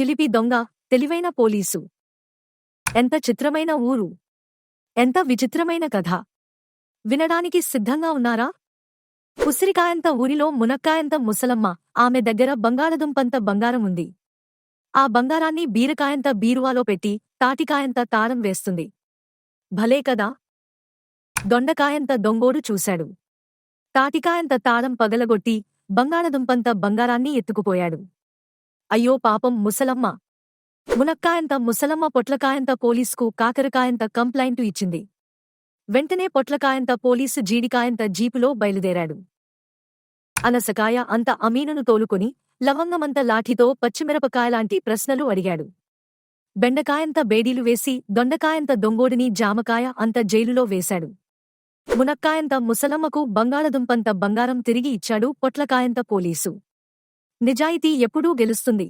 చిలిపి దొంగ తెలివైన పోలీసు. ఎంత చిత్రమైన ఊరు. ఎంత విచిత్రమైన కథ. వినడానికి సిద్ధంగా ఉన్నారా? ఉసిరికాయంత ఊరిలో మునక్కాయంత ముసలమ్మ ఆమె దగ్గర బంగాళదుంపంత బంగారం ఉంది. ఆ బంగారాన్ని బీరకాయంత బీరువాలో పెట్టి తాటికాయంత తారం వేస్తుంది. భలే కదా. దొండకాయంత దొంగోడు చూశాడు. తాటికాయంత తారం పగలగొట్టి బంగాళదుంపంత బంగారాన్ని ఎత్తుకుపోయాడు. అయ్యో పాపం ముసలమ్మ. మునక్కాయంత ముసలమ్మ పొట్లకాయంత పోలీసుకు కాకరకాయంత కంప్లైంటు ఇచ్చింది. వెంటనే పొట్లకాయంత పోలీసు జీడికాయంత జీపులో బయలుదేరాడు. అనసకాయ అంత అమీనను తోలుకొని లవంగమంత లాఠీతో పచ్చిమిరపకాయలాంటి ప్రశ్నలు అడిగాడు. బెండకాయంత బేడీలు వేసి దొండకాయంత దొంగోడిని జామకాయ అంత జైలులో వేశాడు. మునక్కాయంత ముసలమ్మకు బంగాళదుంపంత బంగారం తిరిగి ఇచ్చాడు పొట్లకాయంత పోలీసు. నిజాయితీ ఎప్పుడూ గెలుస్తుంది.